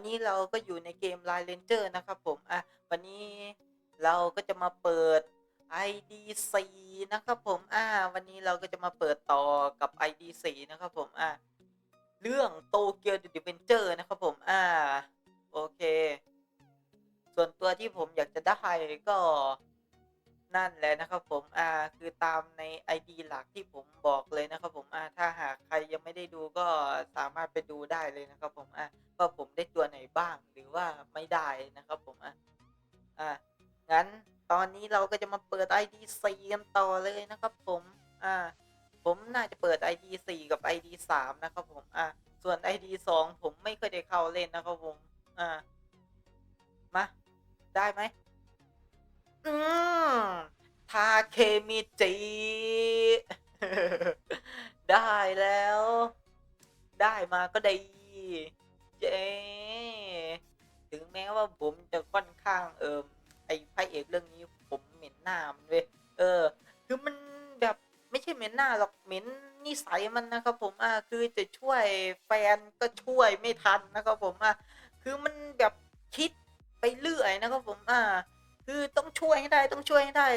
ันี้เราก็อยู่ในเกม Line Ranger นะครับผม อะ วันนี้เราก็จะมาเปิด ID 4 นะครับผม อ่า วันนี้เราก็จะมาเปิดต่อกับ ID 4 นะครับผม อ่าเรื่องโตเกียวดิเวนเจอร์นะครับผม อ่า โอเค ส่วนตัวที่ผมอยากจะได้ก็ นั่นแหละนะครับผม อ่า คือตามใน ID หลักที่ผมบอกเลยนะครับผม อ่า ถ้าหากใครยังไม่ได้ดูก็สามารถไปดูได้เลยนะครับผม อ่าว่าผมได้ตัวไหนบ้างหรือว่าไม่ได้นะครับผม อะอ่า งั้นตอนนี้เราก็จะมาเปิด ID 4กันต่อเลยนะครับผม อ่า ผมน่าจะเปิด ID 4 กับ ID 3นะครับผม อ่า ส่วน ID 2 ผมไม่เคยได้เข้าเล่นนะครับผม อ่า มา ได้ไหม อืมทาเคมิจิ ได้แล้ว ได้มาก็ดีเย้ถึงแม้ว่าผมจะค่อนข้างเอิมไอพระเอกเรื่องนี้ผมเหม็นหน้ามันเว้ยเออ คือมันแบบไม่ใช่เหม็นหน้าหรอกเหม็นนิสัยมันนะครับผมอ่าคือจะช่วยแฟนก็ช่วยไม่ทันนะครับผมอ่าคือมันแบบคิดไปเรื่อยนะครับผมอ่า คือต้องช่วยให้ได้ต้องช่วยให้ได้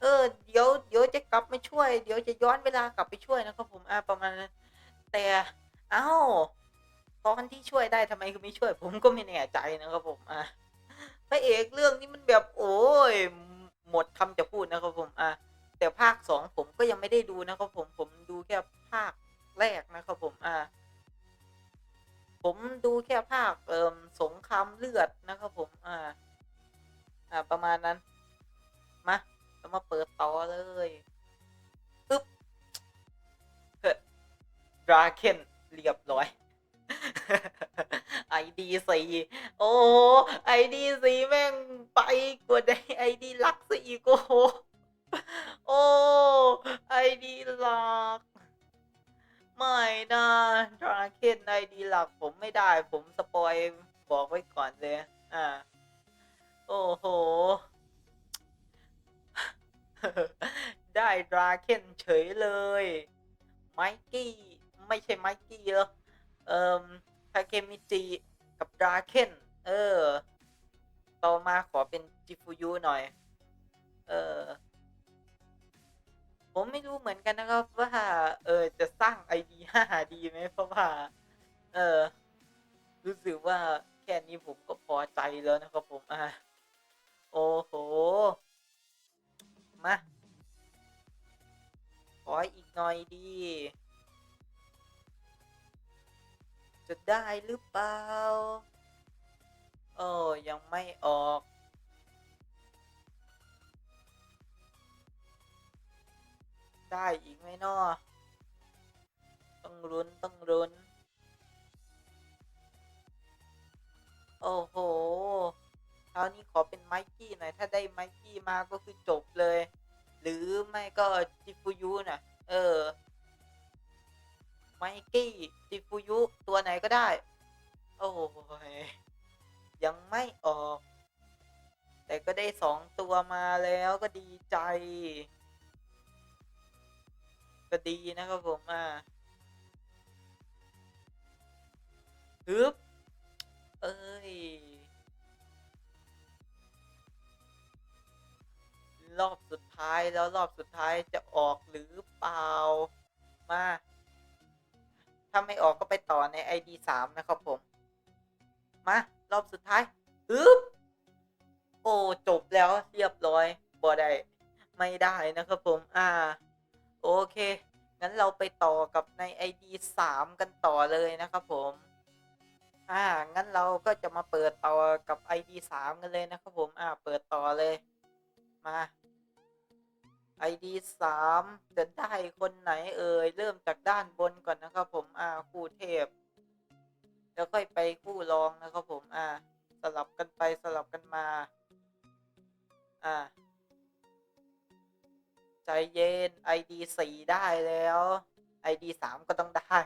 เออเดี๋ยวเดี๋ยวจะกลับมาช่วย เดี๋ยวจะย้อนเวลากลับไปช่วยนะครับผมอ่าประมาณนั้นแต่เอ้าตอนที่ช่วยได้ทำไมคือไม่ช่วย ผมก็ไม่แน่ใจนะครับผมอะพระเอกเรื่องนี้มันแบบโอ้ยหมดคำจะพูดนะครับผมอะแต่ภาคสองผมก็ยังไม่ได้ดูนะครับผมผมดูแค่ภาคแรกนะครับผมอะผมดูแค่ภาคเอ่มสงครามเลือด ราเคนเรียบร้อยไอดีสีโอ้ไอดีสีแม่งไปกว่าได้ไอดีลักซะอีกโอ้โอ้ไอดีหลักไม่นะดราเคนไอดีหลักผมไม่ได้ผมสปอยบอกไว้ก่อนเลยอ่าโอ้โห ได้ดราเคนเฉยเลย ไมกี้ ไม่ใช่ไมกี้เหรอเอ่มทาเคมิจิกับดราเคนเออ ต่อมาขอเป็นจิฟูยุหน่อย เออ ผมไม่รู้เหมือนกันนะครับว่า เออ จะสร้าง ID 5ดีไหมเพราะว่า เออ รู้สึกว่าแค่นี้ผมก็พอใจแล้วนะครับผมอะโอ้โห มา ขออีกหน่อยดี จะได้หรือเปล่า โอ้ยังไม่ออก ได้อีกไหมนาะต้องรุนต้องรุนโอ้โหคราวนี้ขอเป็นไมกี้หน่อย ถ้าได้ไมกี้มาก็คือจบเลย หรือไม่ก็จิฟูยุน่ะ เออ ไมกี้จิฟูยุ ตัวไหนก็ได้ โอ้ยยังไม่ออก แต่ก็ได้สองตัวมาแล้วก็ดีใจ ก็ดีนะครับผมอะฮึบเอ้ย รอบสุดท้ายแล้วรอบสุดท้ายจะออกหรือเปล่า มา ถ้าไม่ออกก็ไปต่อใน ID 3 นะครับผม มา รอบสุดท้ายฮึบโอ้จบแล้วเรียบร้อยบ่ได้ไม่ได้นะครับผม อ่า โอเค งั้นเราไปต่อกับใน ID 3 กันต่อเลยนะครับผม อ่า งั้นเราก็จะมาเปิดต่อกับ ID 3 กันเลยนะครับผม อ่า เปิดต่อเลย มา ID 3 จะได้คนไหนเอ่ย เริ่มจากด้านบนก่อนนะครับผม อ่า คู่เทพ แล้วค่อยไปคู่รองนะครับผม อ่า สลับกันไปสลับกันมา อ่า ใจเย็น ID 4 ได้แล้ว ID 3 ก็ต้องได้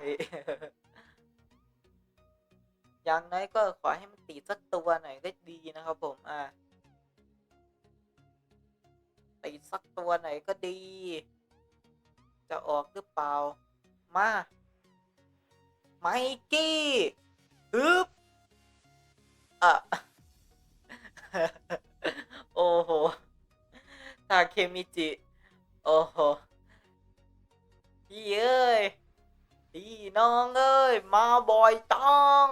อย่างน้อยก็ขอให้มันติดสักตัวหน่อยก็ดีนะครับผม อ่า ติสักตัวไหนก็ดี จะออกหรือเปล่า มาไมกี้ฮึบอะโอ้โหทาเคมิจิ โอ้โหพี่เอ้ยพี่น้องเอ้ย มาบ่อยจัง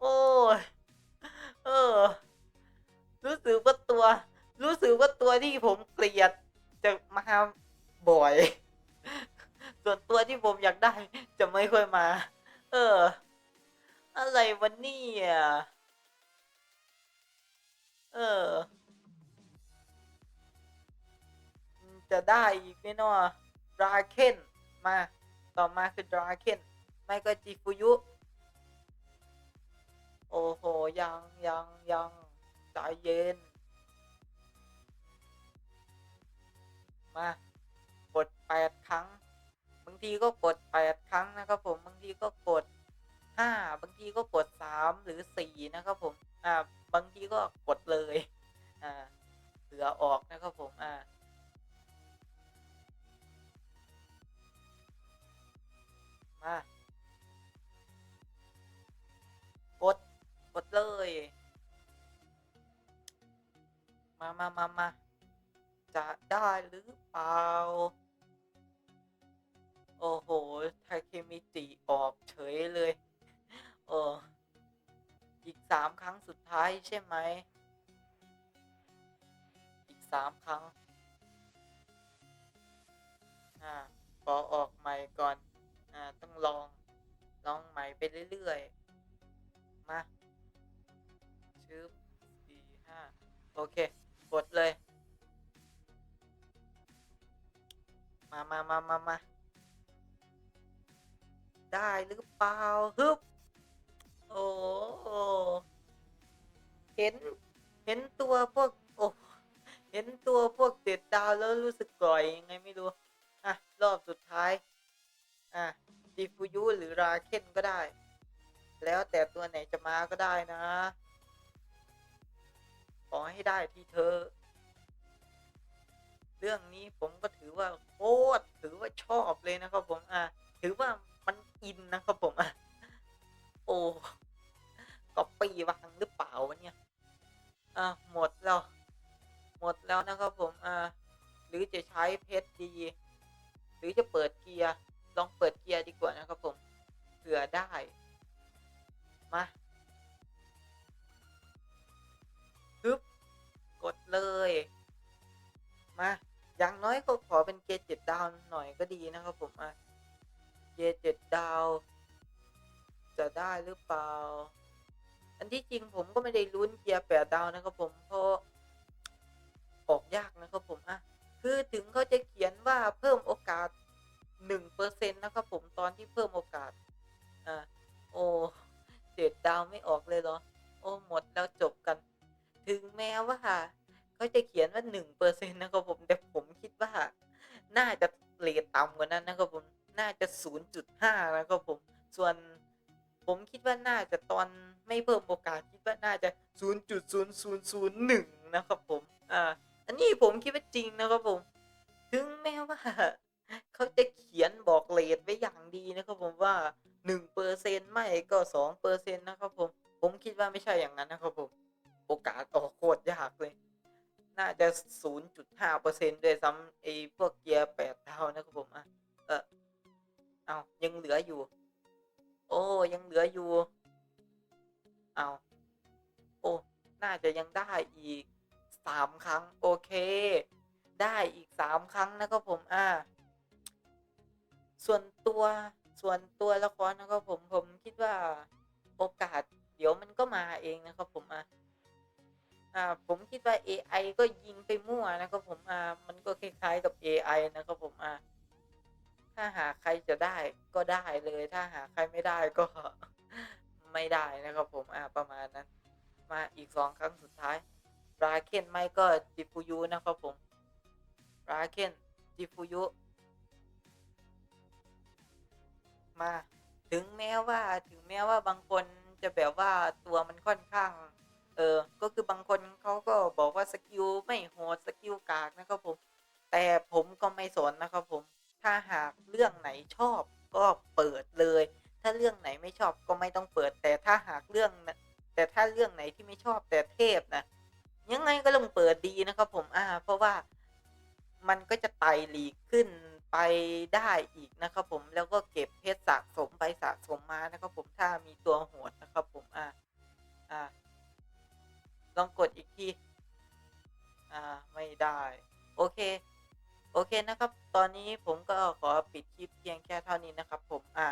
โอ้ย เออ รู้สึกว่า รู้สึกว่าตัวที่ผมเกลียดจะมาบ่อย ส่วนตัวที่ผมอยากได้ จะไม่ค่อยมา เออ อะไรวันนี้อะเออ จะได้อีกแน่นอนดราเคนมา ต่อมาคือดราเคนไม่ก็จิฟุยุ โอ้โห ยังยังยังใจเย็น มากดแปดครั้ง บางทีก็กดแปดครั้งนะครับผมบางทีก็กดห้าบางทีก็กดสามหรือสี่นะครับผมอ่าบางทีก็กดเลยอ่าเหลือออกนะครับผมอ่ามากด กดเลย มามามามา ได้หรือเปล่า โอ้โหไทเคมิจิออกเฉยเลยโอ้อีกสามครั้งสุดท้ายใช่ไหม อีกสามครั้ง อ่าขอออกใหม่ก่อน อ่า ต้องลอง ลองใหม่ไปเรื่อยๆ มาชึบสี่ห้าโอเค กดเลย มามามามามาได้หรือเปล่าฮึบโอ้เห็น เห็นตัวพวกโอ้เห็นตัวพวกเด็ดดาวแล้วรู้สึกกร่อยยังไงไม่รู้ อะ รอบสุดท้าย อะดิฟูยุหรือราเคนก็ได้ แล้วแต่ตัวไหนจะมาก็ได้นะ ขอให้ได้ที่เธอ เรื่องนี้ผมก็ถือว่าโคตรถือว่าชอบเลยนะครับผมอะถือว่ามันอินนะครับผมอะโอ้ก็ปีวางหรือเปล่าวะเนี่ยอะหมดแล้ว หมดแล้วนะครับผมอ่าหรือจะใช้เพชรดี หรือจะเปิดเกียร์ลองเปิดเกียร์ดีกว่านะครับผมเผื่อได้ มาฮึบกดเลย เป็นเกียร์เจ็ดดาวหน่อยก็ดีนะครับผมอะเกียร์เจ็ดดาว จะได้หรือเปล่า อันที่จริงผมก็ไม่ได้ลุ้นเกียร์แปดดาวนะครับผมเพราะออกยากนะครับผมอะคือถึงเขาจะเขียนว่าเพิ่มโอกาสหนึ่งเปอร์เซ็นต์นะครับผมตอนที่เพิ่มโอกาสอ่าโอ้เจ็ดดาวไม่ออกเลยเหรอ โอ้หมดแล้วจบกัน ถึงแม้ว่าเขาจะเขียนว่าหนึ่งเปอร์เซ็นต์นะครับผมแต่ผมคิดว่า น่าจะเรทต่ำกว่านั้นนะครับผมน่าจะศูนะครับผม ส่วนผมคิดว่าน่าจะตอนไม่เพิ่มโอกาสคิดว่าน่าจะศูนย์จุดศูนะครับผมอ่าอันนี้ผมคิดว่าจริงนะครับผม ถึงแม้ว่าเขาจะเขียนบอกเลทไว้อย่างดีนะครับผมว่าหนึ่งเปอร์เซ็นไม่ก็สองเปอร์เซ็นนะครับผม ผมคิดว่าไม่ใช่อย่างนั้นนะครับผม โอกาสออกโคตรยากเลย น่าจะศูนย์จุดห้าเปอร์เซ็นด้วยซ้ำไอ้พวกเกียร์แปดดานะครับผมอะเออเอายังเหลืออยู่ โอ้ยังเหลืออยู่ เอาโอ้น่าจะยังได้อีกสามครั้ง โอเค ได้อีกสามครั้งนะครับผมอ่าส่วนตัวส่วนตัวละครนะครับผมผมคิดว่าโอกาสเดี๋ยวมันก็มาเองนะครับผมอะ อ่าผมคิดว่า AI ก็ยิงไปมั่วนะครับผมอ่ามันก็คล้ายๆกับ AI นะครับผมอ่าถ้าหาใครจะได้ก็ได้เลย ถ้าหาใครไม่ได้ก็ไม่ได้นะครับผมอ่าประมาณนั้น มาอีกสองครั้งสุดท้ายราเคนไม่ก็จิฟูยุนะครับผมราเคนจิฟูยุมาถึงแม้ว่าถึงแม้ว่าบางคนจะแบบว่าตัวมันค่อนข้าง เออ ก็คือบางคนเขาก็บอกว่าสกิลไม่โหดสกิลกากนะครับผม แต่ผมก็ไม่สนนะครับผม ถ้าหากเรื่องไหนชอบก็เปิดเลย ถ้าเรื่องไหนไม่ชอบก็ไม่ต้องเปิด แต่ถ้าหากเรื่อง แต่ถ้าเรื่องไหนที่ไม่ชอบแต่เทพนะยังไงก็ต้องเปิดดีนะครับผม อ่า เพราะว่ามันก็จะไต่หลีกขึ้นไปได้อีกนะครับผม แล้วก็เก็บเพชรสะสมไปสะสมมานะครับผม ถ้ามีตัวโหดนะครับผม อ่า อ่า ลองกดอีกที อ่า ไม่ได้ โอเค โอเคนะครับ ตอนนี้ผมก็ขอปิดคลิปเพียงแค่เท่านี้นะครับ ผม อ่า